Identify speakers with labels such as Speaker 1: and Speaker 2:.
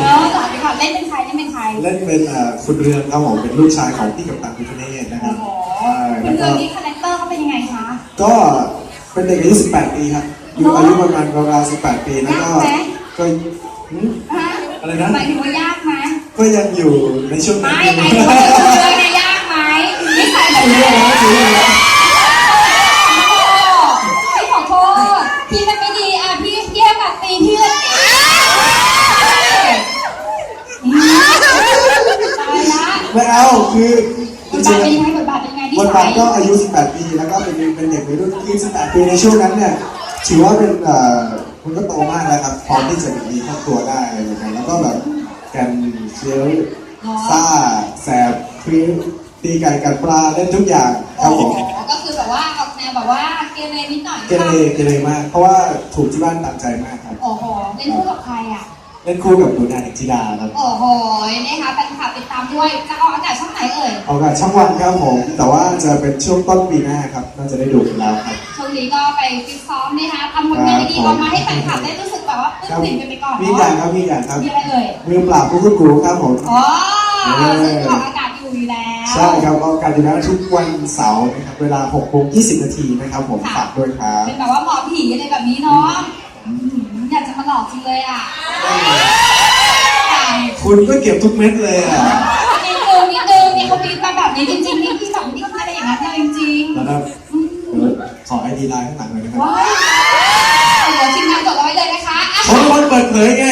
Speaker 1: เออต่อค่ะเล่นเป็นใครเล่นเป็นใคร
Speaker 2: เล่นเป็นอ่อคุณเรืองครับผมเป็นลูกชายของพี่กับตันพิคเนศนะค
Speaker 1: โอ้
Speaker 2: รับ
Speaker 1: โห
Speaker 2: ใช่
Speaker 1: คุ
Speaker 2: แล้
Speaker 1: ณ
Speaker 2: ว
Speaker 1: เรื
Speaker 2: ก็
Speaker 1: องนี่คาแรคเตอร์เขาเป็นยังไงคะ
Speaker 2: ก็เป็นเด็กอายุ18 ปีครับอยู่อายุประมาณราวๆ18 ปีแล้วก็
Speaker 1: ยากไหม
Speaker 2: ก็หืม
Speaker 1: ฮะ
Speaker 2: อะไรนะ
Speaker 1: หมายถึงว่ายากไหม
Speaker 2: ก็ยังอยู่ในช่วงนั้น
Speaker 1: ไม่
Speaker 2: อยู่
Speaker 1: หมายถึงว่าคุณเรืองเนี่ยยากไหมนิสัยแบบไหนพี่ขอโทษพี่มันไม่ดีอะพี่พี่ให้กัดตีพี่เลยอืมตายละ
Speaker 2: ไม่เอาคือบ
Speaker 1: ท
Speaker 2: จ
Speaker 1: บาท
Speaker 2: ริ
Speaker 1: เป็น
Speaker 2: ง
Speaker 1: ยังไงบทบาทเป็นยังไง
Speaker 2: ๆ
Speaker 1: นิ
Speaker 2: บท
Speaker 1: สั
Speaker 2: บายทก็อายุ 18 ปี แล้วก็เป็นเป็นเด็กวัยรุ่นคือ18 ปีในช่วงนั้นเนี่ย ถือว่าเป็นเอ่อคุณก็โตมากแล้วครับ พร้อมที่จะมีครอบครัวได้อะไรแบบนั้นแล้วก็แบบแกันเชียวซ่า แสบคือตีไก่กัดปลาเล่นทุกอย่างค
Speaker 1: โอ้
Speaker 2: รับผ
Speaker 1: โห
Speaker 2: ม
Speaker 1: ก็คือแบบว่าออกแนวแบบว่าเกเรนิดหน่อย
Speaker 2: เกเรเกเรมาก เพราะว่าถูกที่บ้านตามใจมากครับ
Speaker 1: โอ้โหเล่นคู่กับใครอะ
Speaker 2: เล่นคู่กับหนูนาเอกธิดาครับ
Speaker 1: โอ้โหนะคะแฟนคลับติดตามด้วยจะ เอ่ย
Speaker 2: ออกอากาศช่องวันครับผม แต่ว่าจะเป็นช่วงต้นปีหน้าครับน่าจะได้ดูกันแล้วครับ
Speaker 1: ช่วงนี้ก็ไปฟิตซ้อมนะคะทำผลงานดีๆออกมาให้แฟนคลับได้รู้สึกแบบว่าปลื้มปิ่มกันไปก่อน
Speaker 2: มี
Speaker 1: เนาะ
Speaker 2: อย่างครับมีอย่างครับ
Speaker 1: มีอะไรเอ่ย
Speaker 2: มือปราบผู้กุกูครับผม
Speaker 1: อ๋อ
Speaker 2: เออ
Speaker 1: ซึ่งออกอากาศอยู่อยู่แล้ว
Speaker 2: ใช่ครับก็การอยู่แล้วทุกวันเสาร์นะครับเวลา6โมง20 นาทีนะครับผมฝากด้วยครับ
Speaker 1: เป็นแบบว่าหมอผีอะไรแบบนี้เนาะอืมอยากจะมาหลอกจริงเลยอะ
Speaker 2: คุณก็เก็บทุกเม็ดเลยอะ
Speaker 1: ริง
Speaker 2: แล้วก็
Speaker 1: ๆอืม
Speaker 2: เดี๋ยวขอไอดีไลน์ข้างหลังหน่อยนะครับ
Speaker 1: ว้ายเดี๋ยวทีมงานจดเอาไว้เลยนะคะอะ
Speaker 2: ผมเป็นคนเปิดเผยไง
Speaker 1: โอ๊ยไป